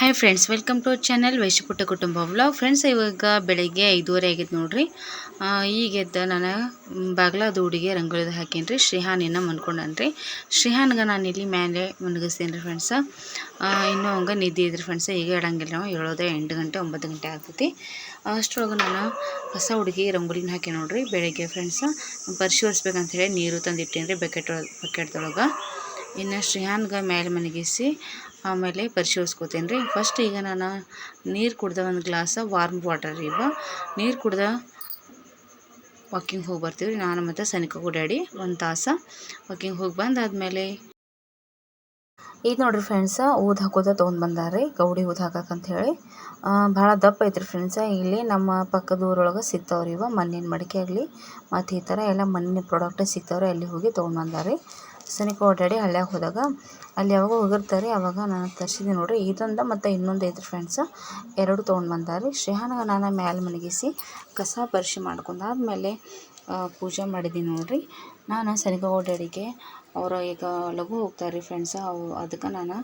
Hi friends welcome to channel ವೈಶಪುಟ್ಟ ಕುಟುಂಬ vlog friends ಇವಾಗ ಬೆಳಗ್ಗೆ ಐದೂವರೆ ಆಗೈತೆ ನೋಡಿರಿ. ಈಗೆದ್ದ ನಾನು ಬಾಗ್ಲ ದೂಡಿಗೆ ರಂಗೋಲಿ ಹಾಕೇನಿ ರೀ ಶ್ರೀಹಾನಿನ ಮನ್ಕೊಂಡನ್ರಿ. ಶ್ರೀಹಾನ್ಗೆ ನಾನು ಇಲ್ಲಿ ಮೇಲೆ ಮನಗಿಸ್ತೀನಿ ರೀ ಫ್ರೆಂಡ್ಸ್ ಇನ್ನೂ ಹಂಗೆ ನಿದ್ದೆ ಇದ್ರಿ ಫ್ರೆಂಡ್ಸ್ ಈಗ ಇಡಂಗಿಲ್ಲ ನಾವು ಏಳೋದೆ ಎಂಟು ಗಂಟೆ, ಒಂಬತ್ತು ಗಂಟೆ ಆಗ್ತೈತಿ. ಅಷ್ಟರೊಳಗೆ ನಾನು ಹೊಸ ಹುಡುಗಿ ರಂಗೋಲಿನ ಹಾಕಿ ನೋಡಿರಿ, ಬೆಳಗ್ಗೆ ಫ್ರೆಂಡ್ಸ ಒರೆಸ್ಬೇಕಂತ ಹೇಳಿ ನೀರು ತಂದಿಟ್ಟೇನಿ ರೀ ಬಕೆಟ್ ಬಕೆಟ್ದೊಳಗೆ ಇನ್ನು ಶ್ರೀಹಾನ್ಗೆ ಮೇಲೆ ಮನಗಿಸಿ ಆಮೇಲೆ ಪರಿಶೋಧಿಸ್ಕೋತೀನಿ ರೀ ಫಸ್ಟ್ ಈಗ ನಾನು ನೀರು ಕುಡ್ದ ಒಂದು ಗ್ಲಾಸ ವಾರ್ಮ್ ವಾಟರ್ ರೀ ಇವ. ನೀರು ಕುಡ್ದ ವಾಕಿಂಗ್ ಹೋಗಿ ಬರ್ತೀವಿ ರೀ ನಾನು ಮತ್ತು ಸನಿಕ ಓಡಾಡಿ ಒಂದು ತಾಸು ವಾಕಿಂಗ್ ಹೋಗಿ ಬಂದಾದಮೇಲೆ ಈಗ ನೋಡ್ರಿ ಫ್ರೆಂಡ್ಸ ಊದು ಹಾಕೋದ ತೊಗೊಂಡು ಬಂದಾರೆ ಗೌಡಿ ಊದು ಅಂತ ಹೇಳಿ. ಭಾಳ ದಪ್ಪ ಐತ್ರಿ ಫ್ರೆಂಡ್ಸ ಇಲ್ಲಿ ನಮ್ಮ ಪಕ್ಕದ ಊರೊಳಗೆ ಸಿಗ್ತಾವ್ರಿ ಇವ. ಮಣ್ಣಿನ ಮಡಿಕೆ ಆಗಲಿ, ಮತ್ತು ಈ ಥರ ಎಲ್ಲ ಮಣ್ಣಿನ ಪ್ರಾಡಕ್ಟೇ ಸಿಗ್ತಾವ್ರಿ. ಅಲ್ಲಿ ಹೋಗಿ ತೊಗೊಂಡು ಬಂದಾರೆ ಸನಿಕ ಓಡಾಡಿ ಹಳ್ಳ್ಯಾಗ ಹೋದಾಗ ಅಲ್ಲಿ ಯಾವಾಗ ಹೋಗಿರ್ತಾರೆ, ಅವಾಗ ನಾನು ತರಿಸಿದೆ ನೋಡ್ರಿ. ಇದೊಂದು ಮತ್ತು ಇನ್ನೊಂದು ಐತ್ರಿ ಫ್ರೆಂಡ್ಸ್ ಎರಡು ತೊಗೊಂಡು ಬಂದಾರೆ. ಶ್ರೇಹಾನಾಗ ನಾನು ಮ್ಯಾಲೆ ಮಲಗಿಸಿ ಕಸ ಪರಿಶಿ ಮಾಡ್ಕೊಂಡಾದ್ಮೇಲೆ ಪೂಜೆ ಮಾಡಿದ್ದೀನಿ ನೋಡ್ರಿ. ನಾನು ಸನಿಕ ಓಡಾಡಿಗೆ ಅವರು ಈಗ ಲಘು ಹೋಗ್ತಾರೆ ರೀ ಫ್ರೆಂಡ್ಸ್ ಅವು ಅದಕ್ಕೆ ನಾನು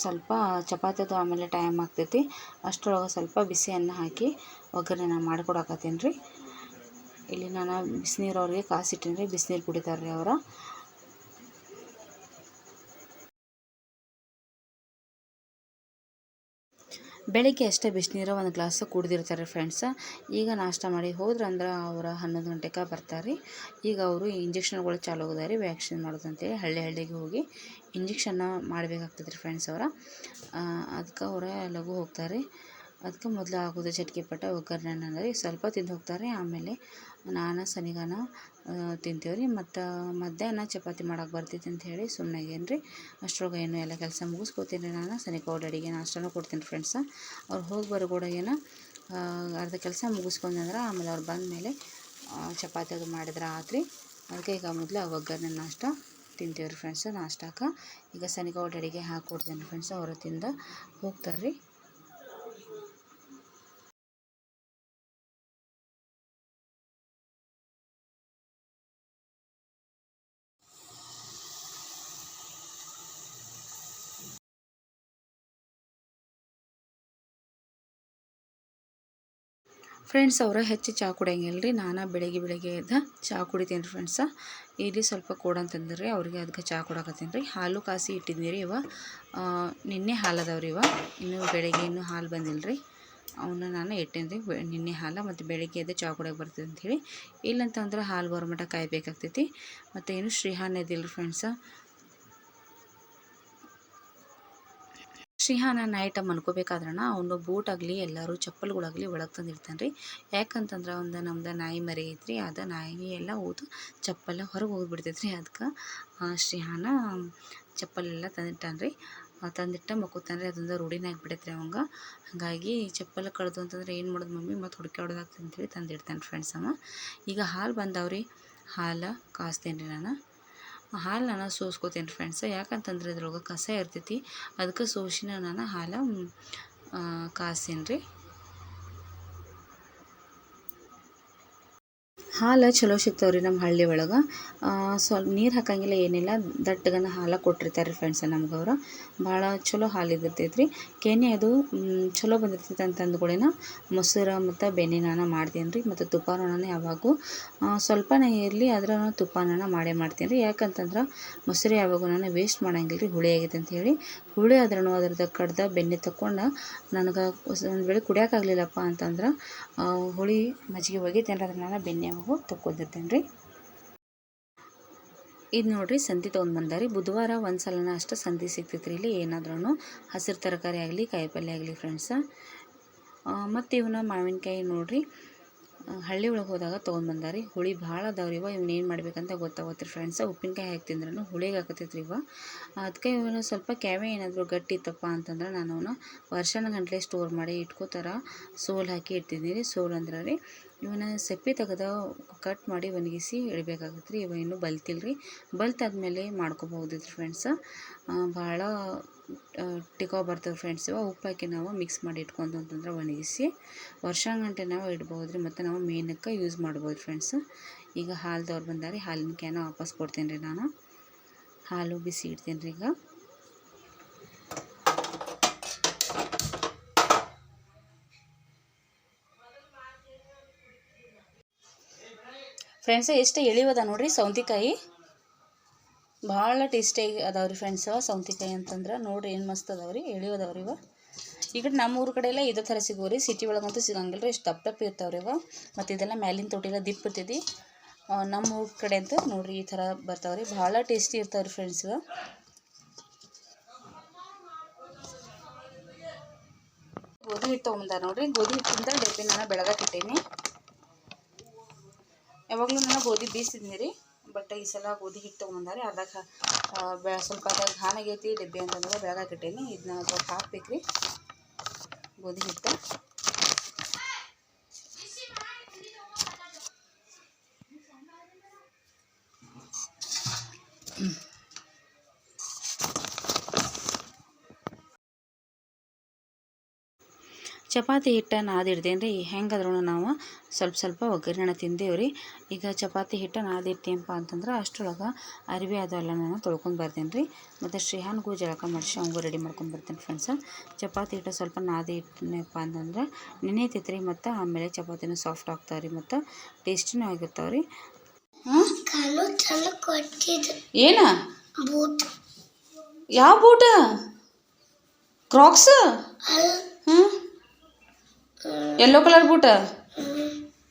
ಸ್ವಲ್ಪ ಚಪಾತಿದು ಆಮೇಲೆ ಟೈಮ್ ಆಗ್ತೈತಿ. ಅಷ್ಟರೊಳಗೆ ಸ್ವಲ್ಪ ಬಿಸಿ ಅನ್ನ ಹಾಕಿ ಒಗ್ಗರಣೆ ನಾನು ಮಾಡ್ಕೊಡಕತ್ತೀನಿ ರೀ. ಇಲ್ಲಿ ನಾನು ಬಿಸಿನೀರು ಅವ್ರಿಗೆ ಕಾಸಿಟ್ಟೀನಿ ರೀ. ಬಿಸಿನೀರು ಕುಡಿತಾರೆ ರೀ ಅವರು. ಬೆಳಿಗ್ಗೆ ಅಷ್ಟೇ ಬಿಸಿನೀರು ಒಂದು ಗ್ಲಾಸ್ ಕುಡ್ದಿರ್ತಾರೆ ಫ್ರೆಂಡ್ಸ್ ಈಗ ನಾಷ್ಟ ಮಾಡಿ ಹೋದ್ರಂದ್ರೆ ಅವ್ರು ಹನ್ನೊಂದು ಗಂಟೆಗೆ ಬರ್ತಾರೆ ಈಗ ಅವರು ಇಂಜೆಕ್ಷನ್ಗಳು ಚಾಲು ಹೋಗಿದ್ದಾರೆ ವ್ಯಾಕ್ಸಿನ್ ಮಾಡೋದಂತೇಳಿ ಹಳ್ಳಿ ಹಳ್ಳಿಗೆ ಹೋಗಿ ಇಂಜೆಕ್ಷನ್ನ ಮಾಡಬೇಕಾಗ್ತದೆ ರೀ ಫ್ರೆಂಡ್ಸ್ ಅವರ. ಅದಕ್ಕೆ ಅವರ ಲಘು ಹೋಗ್ತಾರೆ ಅದಕ್ಕೆ ಮೊದಲು ಆಗೋದು ಚಟ್ಕೆ ಪಟ್ಟ ಒಗ್ಗರಣೆ ಅಂದರೆ ಸ್ವಲ್ಪ ತಿಂದು ಹೋಗ್ತಾರೆ. ಆಮೇಲೆ ನಾನು, ಸನಿಗಾನ ತಿಂತೀವಿ ರೀ. ಮತ್ತು ಮಧ್ಯಾಹ್ನ ಚಪಾತಿ ಮಾಡೋಕೆ ಬರ್ತೈತೆ ಅಂತ ಹೇಳಿ ಸುಮ್ಮನಾಗೇನು ರೀ. ಅಷ್ಟ್ರೊಳಗೆ ಏನು ಎಲ್ಲ ಕೆಲಸ ಮುಗಿಸ್ಕೋತೀನಿ ರೀ ನಾನು. ಸನಿಕ ಓಡಾಡಿಗೆ ನಾಷ್ಟನೂ ಕೊಡ್ತೀನಿ ಫ್ರೆಂಡ್ಸ ಅವ್ರು ಹೋಗಿ ಬರೋ ಕೂಡಗೇನ ಅರ್ಧ ಕೆಲಸ ಮುಗಿಸ್ಕೊಂಡ್ರೆ ಆಮೇಲೆ ಅವ್ರು ಬಂದ ಮೇಲೆ ಚಪಾತಿ ಅದು ಮಾಡಿದ್ರೆ ಆತ್ರಿ. ಅದಕ್ಕೆ ಈಗ ಮೊದಲು ಒಗ್ಗರಣೆ ನಾಷ್ಟ ತಿಂತೀವಿ ರೀ ಫ್ರೆಂಡ್ಸ್ ನಾಷ್ಟಕ್ಕೆ ಈಗ ಸನಿಕ ಹಾಕಿ ಕೊಡ್ತೀನಿ ಫ್ರೆಂಡ್ಸ್ ಅವರು ತಿಂದ ಹೋಗ್ತಾರೆ ರೀ ಫ್ರೆಂಡ್ಸ್ ಅವರ ಹೆಚ್ಚು ಚಹಾ ಕುಡಿಯಂಗಿಲ್ಲ ರೀ ನಾನು ಬೆಳಗ್ಗೆ ಬೆಳಗ್ಗೆ ಎದ್ದು ಚಹಾ ಕುಡಿತೀನಿ ರೀ ಫ್ರೆಂಡ್ಸ ಇಲ್ಲಿ ಸ್ವಲ್ಪ ಕೋಡ ರೀ ಅವ್ರಿಗೆ ಅದಕ್ಕೆ ಚಹಾ ಕೊಡಕತ್ತೀನಿ ರೀ ಹಾಲು ಕಾಸಿ ಇಟ್ಟಿದ್ದೀನಿ ರೀ ಇವ ನಿನ್ನೆ ಹಾಲು ಅದಾವ್ರಿ ಇವ. ಇನ್ನು ಬೆಳಗ್ಗೆ ಇನ್ನೂ ಹಾಲು ಬಂದಿಲ್ಲ ರೀ ಅವನ್ನ ನಾನು ಇಟ್ಟೇನಿ ರೀ ನಿನ್ನೆ ಹಾಲು ಮತ್ತು ಬೆಳಗ್ಗೆ ಎದ್ದು ಚಹಾ ಕುಡಿಯೋಕೆ ಬರ್ತದೆ ಅಂಥೇಳಿ ಇಲ್ಲಂತಂದ್ರೆ ಹಾಲು ಬರೋ ಮಟ್ಟ ಕಾಯಬೇಕಾಗ್ತೈತಿ. ಮತ್ತು ಏನು ಶ್ರೀಹಾನ್ ಇದಿಲ್ಲ ಫ್ರೆಂಡ್ಸ ಶ್ರೀಹಾನ ನೈಟ್ ಅನ್ಕೋಬೇಕಾದ್ರಣ ಅವನು ಬೂಟ್ ಆಗಲಿ ಎಲ್ಲರೂ ಚಪ್ಪಲ್ಗಳಾಗಲಿ ಒಳಗೆ ತಂದಿರ್ತಾನೆ ರೀ. ಯಾಕಂತಂದ್ರೆ ಒಂದು ನಮ್ದು ನಾಯಿ ಮರಿ ಐತ್ರಿ, ಅದು ನಾಯಿ ಎಲ್ಲ ಊದು ಚಪ್ಪಲ್ಲ ಹೊರಗೆ ಹೋಗ್ಬಿಡ್ತೈತೆ ರೀ ಅದಕ್ಕೆ ಶ್ರೀಹಾನ ಚಪ್ಪಲೆಲ್ಲ ತಂದಿಟ್ಟಾನೆ ರೀ. ತಂದಿಟ್ಟ ಮಕ್ಕೋತಾನೆ ಅದೊಂದು ರೂಢಿನ ಆಗಿಬಿಡೈತೆ ರೀ ಅವಂಗೆ. ಹಾಗಾಗಿ ಚಪ್ಪಲ್ ಕಳೆದು ಅಂತಂದ್ರೆ ಏನು ಮಾಡೋದು ಮಮ್ಮಿ, ಮತ್ತು ಹುಡುಕಿ ಅಂತೇಳಿ ತಂದಿಡ್ತಾನೆ ಫ್ರೆಂಡ್ಸ್ ಅವ. ಈಗ ಹಾಲು ಬಂದವ್ರಿ. ಹಾಲು ಕಾಸ್ತೇನೆ ರೀ ನಾನು. ಹಾಲು ನಾನು ಸೋಸ್ಕೋತೀನಿ ಫ್ರೆಂಡ್ಸ್ ಯಾಕಂತಂದ್ರೆ ಇದ್ರೊಳಗೆ ಕಸ ಇರ್ತೈತಿ. ಅದಕ್ಕೆ ಸೋಸಿನ ನಾನು ಹಾಲು ಕಾಯ್ಸೀನಿ ರೀ ಹಾಲು ಚಲೋ ಸಿಗ್ತಾವೆ ರೀ ನಮ್ಮ ಹಳ್ಳಿ ಒಳಗೆ. ಸ್ವಲ್ಪ ನೀರು ಹಾಕಂಗಿಲ್ಲ, ಏನಿಲ್ಲ. ದಟ್ಟಗನ ಹಾಲು ಕೊಟ್ಟಿರ್ತಾರೆ ರೀ ಫ್ರೆಂಡ್ಸ ನಮ್ಗೆ ಅವರು. ಭಾಳ ಚಲೋ ಹಾಲು ಇದ್ದಿರ್ತೈತೆ ರೀ ಕೆನೆ ಅದು ಚಲೋ ಬಂದಿರ್ತೈತೆ ಅಂತ ಕೂಡ ಮೊಸರು ಮತ್ತು ಬೆಣ್ಣೆ ನಾನು ಮಾಡ್ತೀನಿ ರೀ ಮತ್ತು ತುಪ್ಪ ನಾನು ಯಾವಾಗೂ ಸ್ವಲ್ಪನೇ ಇರಲಿ ಅದ್ರ ತುಪ್ಪನ ಮಾಡೇ ಮಾಡ್ತೀನಿ ರೀ ಯಾಕಂತಂದ್ರೆ ಮೊಸರು ಯಾವಾಗೂ ನಾನು ವೇಸ್ಟ್ ಮಾಡಂಗಿಲ್ಲ ರೀ ಹುಳಿ ಆಗೈತೆ ಅಂತ ಹೇಳಿ. ಹುಳಿ ಆದ್ರೂ ಅದ್ರದ್ದು ಕಡ್ದ ಬೆಣ್ಣೆ ತಕ್ಕೊಂಡು ನನಗೆ ಒಂದು ವೇಳೆ ಕುಡಿಯೋಕ್ಕಾಗಲಿಲ್ಲಪ್ಪ ಅಂತಂದ್ರೆ ಹುಳಿ ಮಜ್ಜಿಗೆ ಒಗಿತೇನೆ ಅದ್ರ ನಾನು ಬೆಣ್ಣೆ ಹೋಗಿ ತಕ್ಕೊಂಡಿರ್ತೇನೆ ಇದು ನೋಡಿರಿ ಸಂತಿ ತೊಗೊಂಡು ಬಂದಾರಿ. ಬುಧವಾರ ಒಂದು ಸಲನ ಅಷ್ಟು ಸಂತಿ ಸಿಗ್ತೈತೆ ರೀ ಇಲ್ಲಿ ಏನಾದ್ರೂ ಹಸಿರು ತರಕಾರಿ ಆಗಲಿ ಕಾಯಿಪಲ್ಯ ಆಗಲಿ ಫ್ರೆಂಡ್ಸ ಮತ್ತು ಇವನ್ನ ಮಾವಿನಕಾಯಿ ನೋಡಿರಿ. ಹಳ್ಳಿ ಒಳಗೆ ಹೋದಾಗ ತೊಗೊಂಡು ಬಂದಾರಿ. ಹುಳಿ ಭಾಳ ಅದಾವ್ರಿ ಇವ. ಇವ್ನ ಏನು ಮಾಡ್ಬೇಕಂತ ಗೊತ್ತಾಗೋತ್ರಿ ರೀ ಫ್ರೆಂಡ್ಸ್ ಉಪ್ಪಿನಕಾಯಿ ಹಾಕಿ ತಿಂದ್ರೂ ಹುಳಿಗೆ ಇವ. ಅದಕ್ಕೆ ಇವನು ಸ್ವಲ್ಪ ಕ್ಯಾವೆ ಏನಾದರೂ ಗಟ್ಟಿ ಇತ್ತಪ್ಪ ಅಂತಂದ್ರೆ ನಾನು ಅವನು ವರ್ಷನ ಗಂಟಲೆ ಸ್ಟೋರ್ ಮಾಡಿ ಇಟ್ಕೋತಾರ. ಸೋಲ್ ಹಾಕಿ ಇಟ್ಟಿದ್ದೀನಿ ರೀ ಸೋಲ್ ಅಂದ್ರೆ ರೀ ಇವನ್ನ ಸಪ್ಪೆ ತೆಗೆದು ಕಟ್ ಮಾಡಿ ಒಣಗಿಸಿ ಇಡಬೇಕಾಗತ್ತೆ ರೀ ಇವ ಇನ್ನೂ ಬಲ್ತಿಲ್ಲ ರೀ ಬಲ್ತಾದ್ಮೇಲೆ ಮಾಡ್ಕೋಬಹುದು ಫ್ರೆಂಡ್ಸ್ ಫ್ರೆಂಡ್ಸ ಭಾಳ ಟಿಕೋ ಬರ್ತವೆ ಫ್ರೆಂಡ್ಸ್ ಇವಾಗ ಹಾಕಿ ನಾವು ಮಿಕ್ಸ್ ಮಾಡಿ ಇಟ್ಕೊಂಡು ಅಂತಂದ್ರೆ ಒಣಗಿಸಿ, ವರ್ಷಾಂಗಂಟೆ ನಾವು ಇಡ್ಬೋದು ರೀ ಮತ್ತು ನಾವು ಮೇನಕ್ಕೆ ಯೂಸ್ ಮಾಡ್ಬೋದು ಫ್ರೆಂಡ್ಸ್ ಈಗ ಹಾಲ್ದವ್ರು ಬಂದಾರಿ, ಹಾಲಿನ ಕ್ಯಾನ ವಾಪಸ್ ಕೊಡ್ತೀನಿ ರೀ ನಾನು. ಹಾಲು ಬಿಸಿ ಇಡ್ತೀನಿ ರೀ ಈಗ. ಫ್ರೆಂಡ್ಸ್ ಎಷ್ಟು ಎಳಿವದ ನೋಡ್ರಿ ಸೌಂತಿಕಾಯಿ? ಭಾಳ ಟೇಸ್ಟಿಯಾಗಿ ರೀ ಫ್ರೆಂಡ್ಸ್ ಸೌಂತಿಕಾಯಿ ಅಂತಂದ್ರೆ ನೋಡಿರಿ ಏನು ಮಸ್ತ್ ಅದಾವ್ರಿ ರೀ ಇವ. ಈಗ ನಮ್ಮ ಊರ ಕಡೆ ಎಲ್ಲ ಇದೇ ಥರ ಸಿಗೋರಿ ಸಿಟಿ ಒಳಗಂತೂ ಸಿಗಂಗಿಲ್ಲ ರೀ ಎಷ್ಟು ದಪ್ಪ ದಪ್ಪ ಇರ್ತಾವ್ರಿ ಇವ. ಮತ್ತು ಇದೆಲ್ಲ ಮ್ಯಾಲಿನ ತೊಟ್ಟಿಲ್ಲ ದಿಪ್ಪ ಇರ್ತೈತಿ ನಮ್ಮ ಊರ ಕಡೆ ಅಂತ ನೋಡಿರಿ ಈ ಥರ ಬರ್ತಾವ್ರಿ, ಭಾಳ ಟೇಸ್ಟಿ ಇರ್ತಾವ್ರಿ ಫ್ರೆಂಡ್ಸ್ ಇವ. ಗೋಧಿ ಹಿಟ್ಟು ತೊಗೊಂಬಂದಾರ ನೋಡಿರಿ, ಗೋಧಿ ಹಿಟ್ಟಿಂದ ಡಬ್ಬಿ ನಾನು ಬೆಳಗಾಕಿಟ್ಟೇನಿ ಯಾವಾಗಲೂ ನಾನು ಗೋಧಿ ಬೀಸಿದ್ನಿ ರೀ. ಬಟ್ ಈ ಸಲ ಗೋಧಿ ಹಿಟ್ಟು ತೊಗೊಂಬಂದಾರೆ. ಅದಾಗ ಸ್ವಲ್ಪ ಅದಾಗ ಘಾನ ಆಗೈತಿ ಡಬ್ಬಿ ಅಂತಂದ್ರೆ ಬೆಳಗಕ್ಕೆ ಇಟ್ಟೇನಿ ಇದನ್ನ ಸ್ವಲ್ಪ ಹಾಕ್ಬೇಕು ರೀ ಗೋಧಿ ಹಿಟ್ಟು. ಚಪಾತಿ ಹಿಟ್ಟು ನಾದಿಡ್ದೇನು ರೀ. ಹೆಂಗಾದ್ರೂ ನಾವು ಸ್ವಲ್ಪ ಸ್ವಲ್ಪ ಒಗ್ಗರಣೆ ತಿಂದೇವು ರೀ. ಈಗ ಚಪಾತಿ ಹಿಟ್ಟು ನಾದಿಟ್ಟೇನಪ್ಪ ಅಂತಂದ್ರೆ ಅಷ್ಟರೊಳಗೆ ಅರಿವಿ ಅದೆಲ್ಲ ನಾನು ತೊಳ್ಕೊಂಡು ಬರ್ತೇನೆ ರೀ. ಮತ್ತು ಶ್ರೀಹಾನ್ಗೂ ಜಳಕ ಮಾಡಿಸಿ ಅವಂಗೂ ರೆಡಿ ಮಾಡ್ಕೊಂಡು ಬರ್ತೇನೆ ಫ್ರೆಂಡ್ಸ ಚಪಾತಿ ಹಿಟ್ಟು ಸ್ವಲ್ಪ ನಾದಿ ಇಟ್ಟನಪ್ಪ ಅಂತಂದ್ರೆ ನೆನೆತೈತೆ ರೀ ಮತ್ತು ಆಮೇಲೆ ಚಪಾತಿನೂ ಸಾಫ್ಟ್ ಆಗ್ತಾವೆ ರೀ ಮತ್ತು ಟೇಸ್ಟಿನೂ ಆಗಿರ್ತಾವೆ ರೀ. ಹಾಂ? ಕಾಲು ಚಂದ ಕೊಟ್ಟಿದ್ದು ಏನ? ಬೂಟ್. ಯಾವ ಬೂಟ? ಕ್ರಾಕ್ಸ್ ಹ್ಞೂ ಯೆಲ್ಲೋ ಕಲರ್ ಬೂಟ?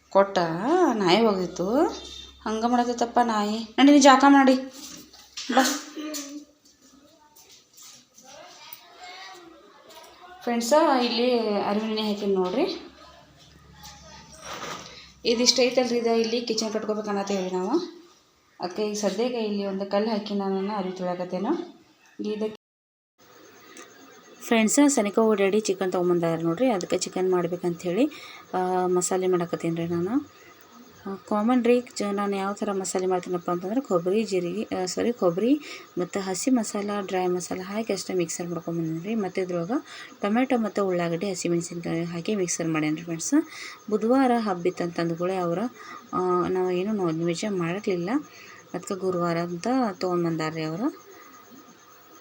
ಕೊಟ್ಟ? ನಾಯಿ ಹೋಗಿತ್ತು. ಹಂಗೆ ಮಾಡತ್ತಪ್ಪ ನಾಯಿ. ನಡಿ, ನೀ ಜಾಕ ಮಾಡಿ. ಬಾ. ಫ್ರೆಂಡ್ಸ ಇಲ್ಲಿ ಅರಿವಿನೇ ಹಾಕಿನಿ ನೋಡ್ರಿ. ಇದಿಷ್ಟು ಐತಲ್ರಿ ಇದು? ಇಲ್ಲಿ ಕಿಚನ್ ಕಟ್ಕೋಬೇಕನ್ನತ್ತೇವಿ ನಾವು. ಅಕ್ಕ ಈಗ ಸದ್ಯಕ್ಕೆ ಇಲ್ಲಿ ಒಂದು ಕಲ್ಲು ಹಾಕಿ ನಾನು ಅರಿವಿ ತೊಳಕತ್ತೇನೋ. ಇದಕ್ಕೆ ಫ್ರೆಂಡ್ಸ ಸನಿಕ ಓಡಾಡಿ ಚಿಕನ್ ತೊಗೊಂಬಂದಾರ ನೋಡ್ರಿ. ಅದಕ್ಕೆ ಚಿಕನ್ ಮಾಡ್ಬೇಕಂಥೇಳಿ ಮಸಾಲೆ ಮಾಡಕತ್ತೀನಿ ರೀ ನಾನು. ಕಾಮನ್ ರೀ, ಜ, ನಾನು ಯಾವ ಥರ ಮಸಾಲೆ ಮಾಡ್ತೀನಪ್ಪ ಅಂತಂದ್ರೆ ಕೊಬ್ಬರಿ, ಜೀರಿಗೆ ಸಾರಿ ಕೊಬ್ಬರಿ ಮತ್ತು ಹಸಿ ಮಸಾಲ ಡ್ರೈ ಮಸಾಲ ಹಾಕಿ ಅಷ್ಟೇ ಮಿಕ್ಸರ್ ಮಾಡ್ಕೊಂಬಂದಿನಿ ರೀ. ಮತ್ತು ಇದ್ರೊಳಗೆ ಟೊಮೆಟೊ ಮತ್ತು ಉಳ್ಳಾಗಡ್ಡಿ, ಹಸಿಮೆಣಸಿನ್ಕಾಯಿ ಹಾಕಿ ಮಿಕ್ಸರ್ ಮಾಡೇನಿ ರೀ ಫ್ರೆಂಡ್ಸ್ ಬುಧವಾರ ಹಬ್ಬಿತ್ತಂತಂದು ಕೂಡ ಅವರ. ನಾವು ಏನು ನಾನ್ ವೆಜ್ ಮಾಡಲಿಲ್ಲ. ಅದಕ್ಕೆ ಗುರುವಾರ ಅಂತ ತೊಗೊಂಬಂದಾರ ರೀ ಅವರು.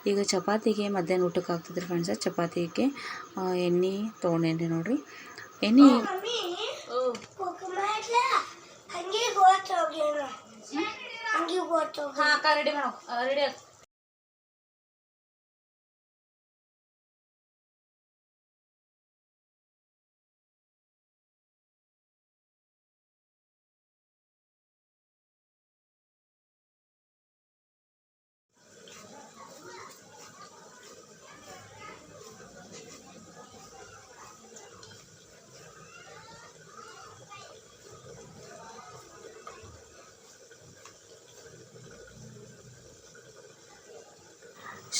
ಈಗ ಚಪಾತಿಗೆ ಮಧ್ಯಾಹ್ನ ಊಟಕ್ಕೆ ಹಾಕ್ತಿದ್ರು ಫ್ರೆಂಡ್ಸ ಚಪಾತಿಗೆ ಎಣ್ಣೆ ತೊಗೊಂಡೇನಿ ನೋಡ್ರಿ. ಎಣ್ಣೆ ಮಮ್ಮಿ ಮಾಡ್ಲ ಹಂಗೆ ಹೋತ್ ಹೋಗ್ಲೇನ ಹಂಗೆ ಹೋತ್ ಹೋಗ್ಲಿ ಹಾಂ ಅಕ್ಕ ರೆಡಿ ಮಾಡೋ ರೆಡಿ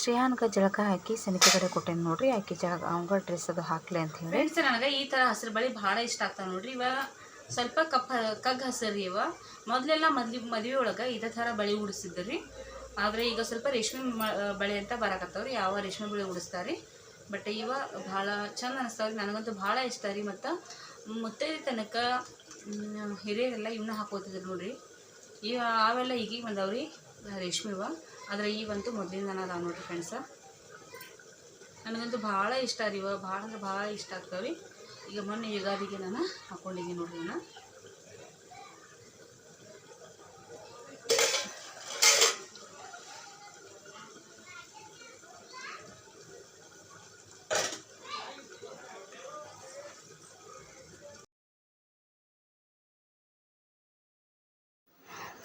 ಶ್ರೇಯಾನ್ಗೆ ಜಳಕ ಹಾಕಿ ಸನಿಕೆ ಕಡೆ ಕೊಟ್ಟೇನಿ ನೋಡ್ರಿ. ಆಕೆ ಜಾಗ ಅವಂಗ ಡ್ರೆಸ್ ಅದು ಹಾಕ್ಲಿ ಅಂತ ಹೇಳಿ. ಫ್ರೆಂಡ್ಸ್ ನನಗೆ ಈ ಥರ ಹಸಿರು ಬಳಿ ಭಾಳ ಇಷ್ಟ ಆಗ್ತಾವೆ ನೋಡ್ರಿ. ಇವಾಗ ಸ್ವಲ್ಪ ಕಪ್ಪ ಕಗ್ ಹಸಿರು ರೀ ಇವ. ಮೊದಲೆಲ್ಲ ಮದ್ಲಿ, ಮದುವೆ ಒಳಗೆ ಇದೇ ಥರ ಬಳಿ ಉಡಿಸಿದ್ರು. ರೀ ಆದರೆ ಈಗ ಸ್ವಲ್ಪ ರೇಷ್ಮೆ ಬಳೆ ಅಂತ ಬರಾಕತ್ತಾವ್ರಿ. ಯಾವ ರೇಷ್ಮೆ ಬಳಿ ಉಡಿಸ್ತಾರೆ? ಬಟ್ ಇವ ಭಾಳ ಚಂದ ಅನಿಸ್ತಾವ್ರಿ. ನನಗಂತೂ ಭಾಳ ಇಷ್ಟ ರೀ. ಮತ್ತು ಮುತ್ತೈದೆ ತನಕ ಹಿರಿಯರೆಲ್ಲ ಇವನ್ನ ಹಾಕೋತಿದ್ರು ನೋಡ್ರಿ. ಇವ ಅವೆಲ್ಲ ಈಗೀಗ ಬಂದವ್ರಿ, ರೇಷ್ಮೆ ಇವ. ಆದರೆ ಈವಂತೂ ಮೊದಲಿಂದನೇ ಅದಾವ ನೋಡಿರಿ ಫ್ರೆಂಡ್ಸ ನನಗಂತೂ ಭಾಳ ಇಷ್ಟ ರೀ ಇವ ಭಾಳ ಅಂದ್ರೆ ಭಾಳ ಇಷ್ಟ ಆಗ್ತಾವ್ರಿ ಈಗ ಮೊನ್ನೆ ಯುಗಾದಿಗೆ ನಾನು ಹಾಕೊಂಡಿದ್ದೀನಿ ನೋಡ್ರಿ ನಾನು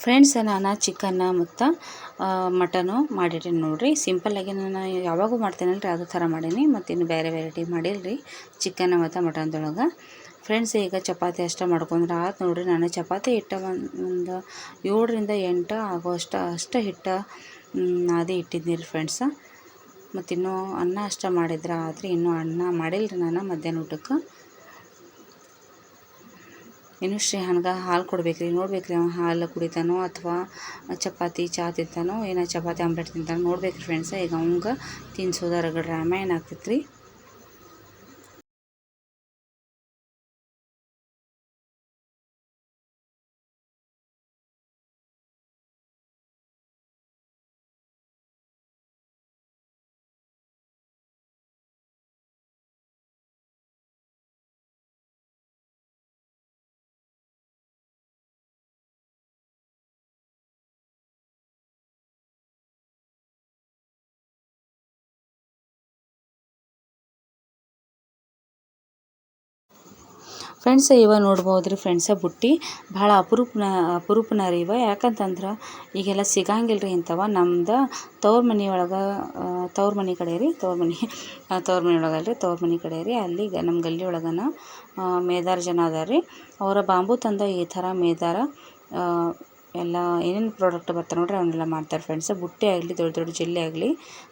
ಫ್ರೆಂಡ್ಸ್, ನಾನು ಚಿಕನ್ನ ಮತ್ತು ಮಟನು ಮಾಡಿದ್ದೀನಿ ನೋಡಿರಿ. ಸಿಂಪಲ್ಲಾಗಿ ನಾನು ಯಾವಾಗೂ ಮಾಡ್ತೇನಲ್ಲ ರೀ ಅದೇ ಥರ ಮಾಡೀನಿ. ಮತ್ತು ಇನ್ನು ಬೇರೆ ವೆರೈಟಿ ಮಾಡಿಲ್ಲ ಚಿಕನ್ ಮತ್ತು ಮಟನ್ದೊಳಗೆ ಫ್ರೆಂಡ್ಸ್ ಈಗ ಚಪಾತಿ ಅಷ್ಟೇ ಮಾಡ್ಕೊಂಡ್ರೆ ಆತು ನೋಡಿರಿ. ನಾನು ಚಪಾತಿ ಹಿಟ್ಟು ಒಂದು ಒಂದು ಏಳರಿಂದ ಎಂಟು ಆಗೋ ಅಷ್ಟು ಅಷ್ಟು ಹಿಟ್ಟು ಅದೇ ಇಟ್ಟಿದ್ದೀನಿ ರೀ ಫ್ರೆಂಡ್ಸ ಮತ್ತು ಇನ್ನೂ ಅನ್ನ ಅಷ್ಟೇ ಮಾಡಿದ್ರೆ ಆದರೆ ಇನ್ನೂ ಅನ್ನ ಮಾಡಿಲ್ಲ ರೀ ನಾನು ಮಧ್ಯಾಹ್ನ ಊಟಕ್ಕೆ. ಇನ್ನು ಶ್ರೇಹನ್ಗೆ ಹಾಲು ಕೊಡ್ಬೇಕು ರೀ ನೋಡ್ಬೇಕು ರೀ ಅವ ಹಾಲು ಕುಡಿತಾನೋ ಅಥವಾ ಚಪಾತಿ ಚಾ ತಿಂತಾನೋ, ಏನೋ ಚಪಾತಿ ಆಮ್ಲೆಟ್ ತಿಂತಾನೋ ನೋಡ್ಬೇಕು ಫ್ರೆಂಡ್ಸ ಈಗ ಅವಂಗೆ ತಿನ್ಸೋದು ರಗಡ್ ರಾಮಾಯಣ ಫ್ರೆಂಡ್ಸ್ ಇವ ನೋಡ್ಬೋದು ರೀ ಫ್ರೆಂಡ್ಸ ಬುಟ್ಟಿ. ಭಾಳ ಅಪರೂಪನ ಅಪರೂಪನ ರೀ ಇವ. ಯಾಕಂತಂದ್ರೆ ಈಗೆಲ್ಲ ಸಿಗಂಗಿಲ್ಲ ರೀ ಇಂಥವ. ನಮ್ದು ತವ್ರ ಮನೆ ಒಳಗೆ ತವ್ರ ಮನೆ ಕಡೆ ರೀ, ತವ್ರ ಮನೆ. ತವ್ರ ಮನೆ ಒಳಗೆ ಅಲ್ರಿ, ತವ್ರ ಮನೆ ಕಡೆ ರೀ. ಅಲ್ಲಿ ನಮ್ಮ ಗಲ್ಲಿ ಒಳಗನ ಮೇದಾರ ಜನ ಅದಾರ ರೀ ಅವರ ಬಾಂಬು ತಂದ ಈ ಥರ ಮೇದಾರ. ಎಲ್ಲ ಏನೇನು ಪ್ರಾಡಕ್ಟ್ ಬರ್ತಾರೆ ನೋಡ್ರಿ ಅವನ್ನೆಲ್ಲ ಮಾಡ್ತಾರೆ ಫ್ರೆಂಡ್ಸ್ ಬುಟ್ಟಿ ಆಗಲಿ, ದೊಡ್ಡ ದೊಡ್ಡ ಜಲ್ಲಿ ಆಗಲಿ,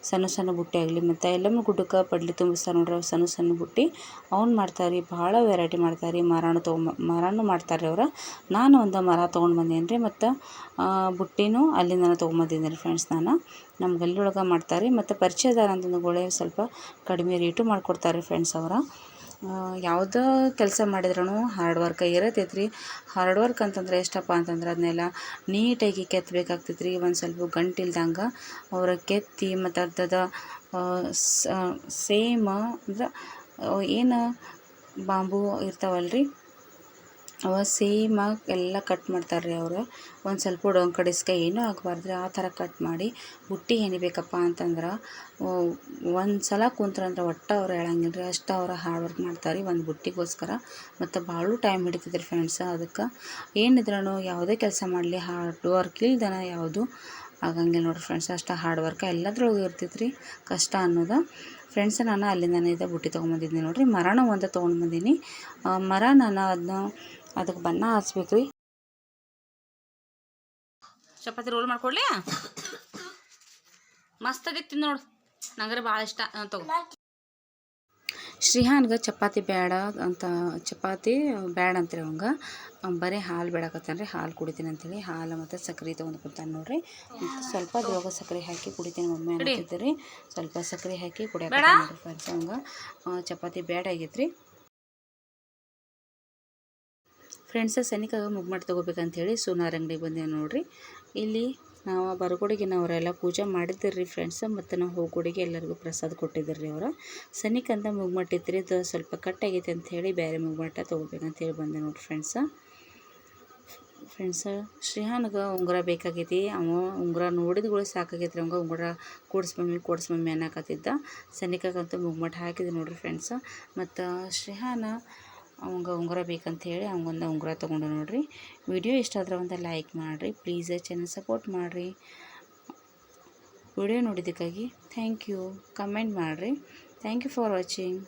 ಸಣ್ಣ ಸಣ್ಣ ಬುಟ್ಟಿ ಆಗಲಿ, ಮತ್ತು ಎಲ್ಲಮ್ಮ ಗುಡ್ಡಕ್ಕೆ ಪಡ್ಲಿ ತುಂಬಿಸ್ತಾರೆ ನೋಡ್ರಿ ಅವ್ರು ಸಣ್ಣ ಸಣ್ಣ ಬುಟ್ಟಿ. ಅವ್ನು ಮಾಡ್ತಾರೆ ರೀ, ಭಾಳ ವೆರೈಟಿ ಮಾಡ್ತಾರೆ ರೀ, ಮರಾನು ತೊಗೊಂಬ ಮರಾನು ಮಾಡ್ತಾರೆ ರೀ ಅವ್ರು. ನಾನು ಒಂದು ಮರ ತೊಗೊಂಡು ಬಂದೇನಿ ರೀ, ಮತ್ತು ಬುಟ್ಟಿನೂ ಅಲ್ಲಿಂದ ತೊಗೊಂಬಂದಿದ್ದೀನಿ ರೀ ಫ್ರೆಂಡ್ಸ್ ನಾನು. ನಮ್ಮ ಗಲ್ಲಿ ಒಳಗೆ ಮಾಡ್ತಾರೆ ಮತ್ತು ಪರಿಚಯದಾರ ಅಂತಂದುಗಳೇ ಸ್ವಲ್ಪ ಕಡಿಮೆ ರೇಟು ಮಾಡಿಕೊಡ್ತಾರೆ ಫ್ರೆಂಡ್ಸ್ ಅವರ. ಯಾವುದೋ ಕೆಲಸ ಮಾಡಿದ್ರೂ ಹಾರ್ಡ್ ವರ್ಕ್ ಇರತೈತೆ ರೀ ಹಾರ್ಡ್ ವರ್ಕ್ ಅಂತಂದ್ರೆ ಎಷ್ಟಪ್ಪ ಅಂತಂದ್ರೆ ಅದನ್ನೆಲ್ಲ ನೀಟಾಗಿ ಕೆತ್ತಬೇಕಾಗ್ತೈತೆ ರೀ ಒಂದು ಸ್ವಲ್ಪ ಗಂಟಿಲ್ದಂಗೆ ಅವರ ಕೆತ್ತಿ ಮತ್ತು ಅರ್ಧದ ಸೇಮ್ ಅಂದ್ರೆ ಏನು ಬಾಂಬು ಇರ್ತಾವಲ್ಲ ರೀ ಅವ ಸೇಮಾಗಿ ಎಲ್ಲ ಕಟ್ ಮಾಡ್ತಾರೆ ರೀ ಅವರು. ಒಂದು ಸ್ವಲ್ಪ ಡೊಂಕ್ ಕಡಿಸ್ಕ ಏನೂ ಆಗಬಾರ್ದು ಆ ಥರ ಕಟ್ ಮಾಡಿ ಬುಟ್ಟಿ ಹೆಣಿಬೇಕಪ್ಪ ಅಂತಂದ್ರೆ ಒಂದು ಸಲ ಕುಂತ್ರಂದ್ರೆ ಒಟ್ಟು ಅವ್ರು ಹೇಳಂಗಿಲ್ಲ ರೀ ಅಷ್ಟು ಅವ್ರು ಹಾರ್ಡ್ ವರ್ಕ್ ಮಾಡ್ತಾರೆ ರೀ ಒಂದು ಬುಟ್ಟಿಗೋಸ್ಕರ. ಮತ್ತು ಭಾಳ ಟೈಮ್ ಹಿಡಿತೈತೆ ರೀ ಫ್ರೆಂಡ್ಸ್ ಅದಕ್ಕೆ ಏನಿದ್ರೂ ಯಾವುದೇ ಕೆಲಸ ಮಾಡಲಿ ಹಾರ್ಡ್ ವರ್ಕ್ ಇಲ್ದನ ಯಾವುದು ಆಗಂಗಿಲ್ಲ ನೋಡಿರಿ ಫ್ರೆಂಡ್ಸ್ ಅಷ್ಟು ಹಾರ್ಡ್ ವರ್ಕ್ ಎಲ್ಲದ್ರೊಳಗೆ ಇರ್ತೈತೆ ರೀ ಕಷ್ಟ ಅನ್ನೋದು. ಫ್ರೆಂಡ್ಸ್ ನಾನು ಅಲ್ಲಿಂದನೇ ಇದೆ ಬುಟ್ಟಿ ತೊಗೊಂಬಂದಿದ್ದೀನಿ ನೋಡಿರಿ ಮರಣ ಒಂದು ತೊಗೊಂಡು ಬಂದೀನಿ. ಮರ ನಾನು ಅದನ್ನ ಅದಕ್ಕೆ ಬಣ್ಣ ಹಚ್ಬೇಕು ರೀ ಚಪಾತಿ ರೋಲ್ ಮಾಡ್ಕೊಡ್ಲಿ? ಮಸ್ತ್ ಆಗೈತಿ ನೋಡು. ನಂಗರೆ ಭಾಳ ಇಷ್ಟ. ತಗೋ. ಶ್ರೀಹಾನ್ಗೆ ಚಪಾತಿ ಬೇಡ ಅಂತ ಚಪಾತಿ ಬೇಡ ಅಂತ್ರಿ ಅವಂಗೆ. ಬರೀ ಹಾಲು ಬೇಡಕತ್ತಾನ ರೀ ಹಾಲು ಕುಡಿತೀನಿ ಅಂತೇಳಿ. ಹಾಲು ಮತ್ತು ಸಕ್ಕರೆ ತೊಗೊಂಡು ಕೊಡ್ತಾನೆ ನೋಡ್ರಿ. ಸ್ವಲ್ಪ ಅದ್ರೊಳಗೆ ಸಕ್ಕರೆ ಹಾಕಿ ಕುಡಿತೀನಿ ಮಮ್ಮಿ ಅಂತಿದ್ದೆ ರೀ ಸ್ವಲ್ಪ ಸಕ್ಕರೆ ಹಾಕಿ ಫ್ರೆಂಡ್ಸ್ ಅವಂಗೆ. ಚಪಾತಿ ಬೇಡ ಆಗೈತೆ ಫ್ರೆಂಡ್ಸ ಸನಿಕಾಗ ಮುಗ್ಮಟ್ಟು ತೊಗೋಬೇಕಂತ ಹೇಳಿ ಸೋನಾರ್ ಅಂಗಡಿಗೆ ಬಂದೇವೆ ನೋಡಿರಿ. ಇಲ್ಲಿ ನಾವು ಬರಗುಡಿಗೆ ಅವರೆಲ್ಲ ಪೂಜೆ ಮಾಡಿದ್ದೀರಿ ಫ್ರೆಂಡ್ಸ್ ಮತ್ತು ನಾವು ಹೋಗುಡಿಗೆ ಎಲ್ಲರಿಗೂ ಪ್ರಸಾದ ಕೊಟ್ಟಿದ್ದೀರಿ ಅವ್ರು. ಸನಿಕಂತ ಅಂತ ಇತ್ತು ರೀ ಅದು ಸ್ವಲ್ಪ ಕಟ್ಟಾಗೈತೆ ಅಂತ ಹೇಳಿ ಬೇರೆ ಮುಗ್ಮಟ್ಟ ತೊಗೋಬೇಕಂತೇಳಿ ಬಂದೆ ನೋಡಿ ಫ್ರೆಂಡ್ಸ ಫ್ರೆಂಡ್ಸ ಶ್ರೀಹಾನ್ಗೆ ಉಂಗುರ ಬೇಕಾಗೈತಿ, ಅವ ಉಂಗುರ ನೋಡಿದ್ಗಳು ಸಾಕಾಗೈತಿ ರೀ ಅವಂಗೆ ಉಂಗುರ ಕೊಡ್ಸ್ ಮಮ್ಮಿ ಕೊಡ್ಸ್ ಮಮ್ಮಿ ಅನ್ನಕತ್ತಿದ್ದ ಸನಿಕಾಗಂತೂ ಮುಗ್ಮಟ್ಟು ಹಾಕಿದೆ ನೋಡಿರಿ ಫ್ರೆಂಡ್ಸ ಮತ್ತು ಶ್ರೀಹಾನ ಅವಂಗೆ ಉಂಗುರ ಬೇಕಂತ ಹೇಳಿ ಅವಂಗೊಂದು ಉಂಗುರ ತೊಗೊಂಡು ನೋಡಿರಿ. ವಿಡಿಯೋ ಇಷ್ಟ ಆದ್ರೆ ಒಂದು ಲೈಕ್ ಮಾಡಿರಿ. ಪ್ಲೀಸ್ ಚಾನಲ್ ಸಪೋರ್ಟ್ ಮಾಡಿರಿ. ವಿಡಿಯೋ ನೋಡಿದ್ದಕ್ಕಾಗಿ ಥ್ಯಾಂಕ್ ಯು ಕಮೆಂಟ್ ಮಾಡಿರಿ. Thank you for watching